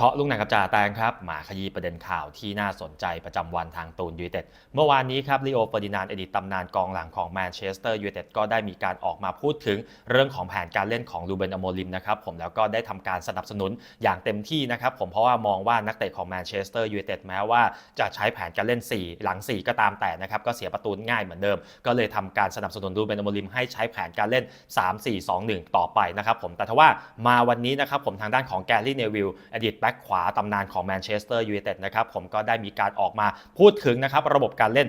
เคาะลุงหนังกับจ่าแตงครับมาขยี้ประเด็นข่าวที่น่าสนใจประจำวันทางตูนยูไนเต็ดเมื่อวานนี้ครับลีโอเฟอร์ดินานด์อดีตตำนานกองหลังของแมนเชสเตอร์ยูไนเต็ดก็ได้มีการออกมาพูดถึงเรื่องของแผนการเล่นของลูเบนอโมลิมนะครับผมแล้วก็ได้ทำการสนับสนุนอย่างเต็มที่นะครับผมเพราะว่ามองว่านักเตะของแมนเชสเตอร์ยูไนเต็ดแม้ว่าจะใช้แผนการเล่น 4 หลัง 4 ก็ตามแต่นะครับก็เสียประตูง่ายเหมือนเดิม ก็เลยทำการสนับสนุนลูเบนอโมลิมให้ใช้แผนการเล่น 3-4-2-1 ต่อไปนะครับผมแต่ทว่ามาวันนี้นะครับผมทางด้านของแกรี่เนวิลอดีตแบ็คขวาตำนานของแมนเชสเตอร์ยูไนเต็ดนะครับผมก็ได้มีการออกมาพูดถึงนะครับระบบการเล่น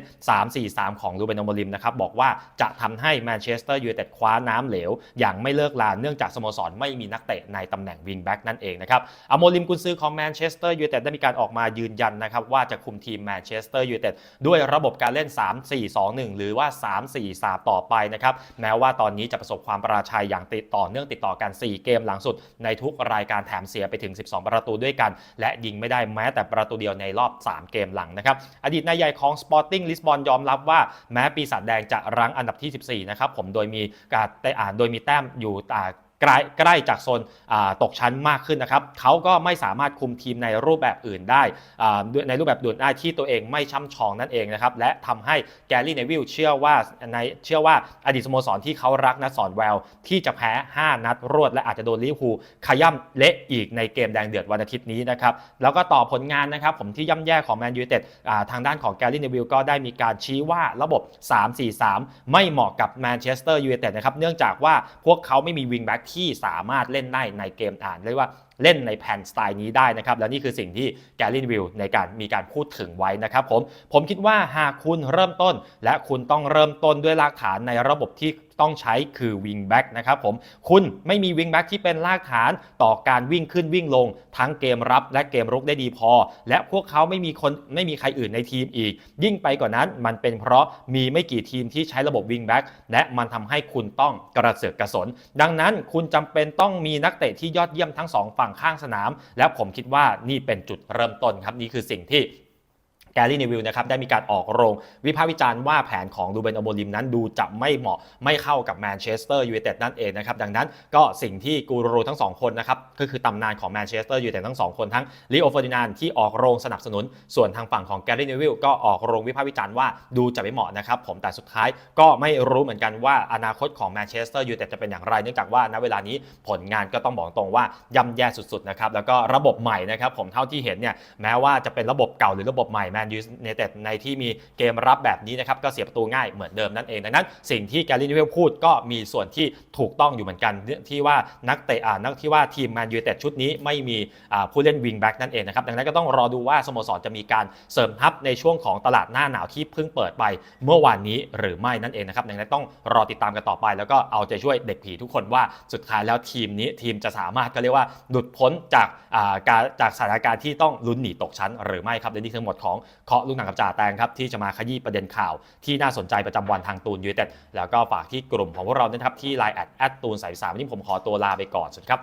3-4-3 ของลูเบนอโมลิมนะครับบอกว่าจะทำให้แมนเชสเตอร์ยูไนเต็ดคว้าน้ำเหลว อย่างไม่เลิกลาเนื่องจากสโมสรไม่มีนักเตะในตำแหน่งวิงแบ็กนั่นเองนะครับอโมลิมกุนซือของแมนเชสเตอร์ยูไนเต็ดได้มีการออกมายืนยันนะครับว่าจะคุมทีมแมนเชสเตอร์ยูไนเต็ดด้วยระบบการเล่น 3-4-2-1 หรือว่า 3-4-3 ต่อไปนะครับแม้ว่าตอนนี้จะประสบความประชัยอย่างติดต่อเนื่องติดต่อกัน 4 เกมหลังสุดในทุกรายการแถมเสียไปถึง 12 ประตูด้วยกัน และยิงไม่ได้แม้แต่ประตูเดียวในรอบ 3 เกมหลังนะครับ อดีตนายใหญ่ของ Sporting ลิสบอนยอมรับว่าแม้ปีศาจแดงจะรั้งอันดับที่ 14 นะครับผมโดยมีการได้อ่านโดยมีแต้มอยู่ต่า ใกล้ใกล้จากโซนตกชั้นมากขึ้นนะครับเขาก็ไม่สามารถคุมทีมในรูปแบบอื่นได้ในรูปแบบด่วนได้ที่ตัวเองไม่ช่ำชองนั่นเองนะครับและทำให้แกรี่เนวิลเชื่อว่าในเชื่อว่าอดีตสโมสรที่เขารักนะสอนแววที่จะแพ้ 5 นัดรวดและอาจจะโดนลิเวอร์พูลขย่ำเละอีกในเกมแดงเดือดวันอาทิตย์นี้นะครับแล้วก็ต่อผลงานนะครับผมที่ย่ำแย่ของแมนยูเต็ดทางด้านของแกรี่เนวิลก็ได้มีการชี้ว่าระบบ 3-4-3 ไม่เหมาะกับแมนเชสเตอร์ยูไนเต็ดนะครับเนื่องจากว่าพวกเขาไม่มีวิงแบ็กที่สามารถเล่นได้ในเกมอ่านเรียกว่าเล่นในแผ่นสไตล์นี้ได้นะครับ และนี่คือสิ่งที่แกลินวิลในการมีการพูดถึงไว้นะครับผมผมคิดว่าหากคุณเริ่มต้น และคุณต้องเริ่มต้นด้วยรากฐานในระบบที่ ต้องใช้คือวิงแบ็กนะครับผมคุณไม่มีวิงแบ็กที่เป็นรากฐานต่อการวิ่งขึ้นวิ่งลง ทั้งเกมรับและเกมรุกได้ดีพอ และพวกเขาไม่มีคนไม่มีใครอื่นในทีมอีก ยิ่งไปกว่านั้นมันเป็นเพราะมีไม่กี่ทีมที่ใช้ระบบวิงแบ็กและมันทำให้คุณต้องกระเสือกกระสน ดังนั้นคุณจำเป็นต้องมีนักเตะที่ยอดเยี่ยมทั้งสองฝั่งข้างสนาม และผมคิดว่านี่เป็นจุดเริ่มต้นครับนี่คือสิ่งที่ แกรี่เนวิลนะครับได้มีการออกโรง วิพากษ์วิจารณ์ว่าแผนของดูเบนอโมลิมนั้นดูจะไม่เหมาะไม่เข้ากับแมนเชสเตอร์ยูไนเต็ดนั่นเองนะครับดังนั้นก็สิ่งที่กูรูทั้งสองคนนะครับก็คือตำนานของแมนเชสเตอร์ยูไนเต็ดทั้งสองคนทั้งลีโอเฟอร์ดินานที่ออกโรงสนับสนุน ส่วนทางฝั่งของแกรี่เนวิลก็ออกโรงวิพากษ์วิจารณ์ว่าดูจะไม่เหมาะนะครับผมแต่สุดท้ายก็ไม่รู้เหมือนกันว่าอนาคตของแมนเชสเตอร์ยูไนเต็ดจะเป็นอย่างไรเนื่องจากว่าณเวลานี้ผลงานก็ต้องบอกตรงว่าย่ำแย่สุดๆนะครับแล้วก็ระบบใหม่นะครับผมเท่าที่เห็นเนี่ยแม้ว่าจะเป็นระบบเก่าหรือระบบใหม่นยูไนเต็ดในที่มีเกมรับแบบนี้นะครับก็เสียประตูง่ายเหมือนเดิมนั่นเองดังนั้น สิ่งที่แกลลี่นิเวลพูดก็มีส่วนที่ถูกต้องอยู่เหมือนกันที่ว่านักเตะอ่านักที่ว่าทีมแมนยูไนเต็ดชุดนี้ไม่มีผู้เล่นวิงแบ็กนั่นเองนะครับดังนั้นก็ต้องรอดูว่าสโมสรจะมีการเสริมทัพในช่วงของตลาดหน้าหนาวที่เพิ่งเปิดไปเมื่อวานนี้หรือไม่นั่นเองนะครับดังนั้นต้องรอติดตามกันต่อไป แล้วก็เอาใจช่วยเด็กผีทุกคนว่าสุดท้ายแล้วทีมนี้ทีมจะสามารถก็เรียกว่าหลุดพ้นจากการจากสถานการณ์ที่ต้องลุ้นหนีตกชั้นหรือไม่ครับและนี่ทั้งหมดของเคาะลูกหนังกับจ่าแตงครับที่จะมาขยี้ประเด็นข่าวที่น่าสนใจประจำวันทางตูนยูเต็ดแล้วก็ฝากที่กลุ่มของพวกเรานะครับที่ไลน์แอดแอดตูนสายสามวันนี้ผมขอตัวลาไปก่อนสวัสดีครับ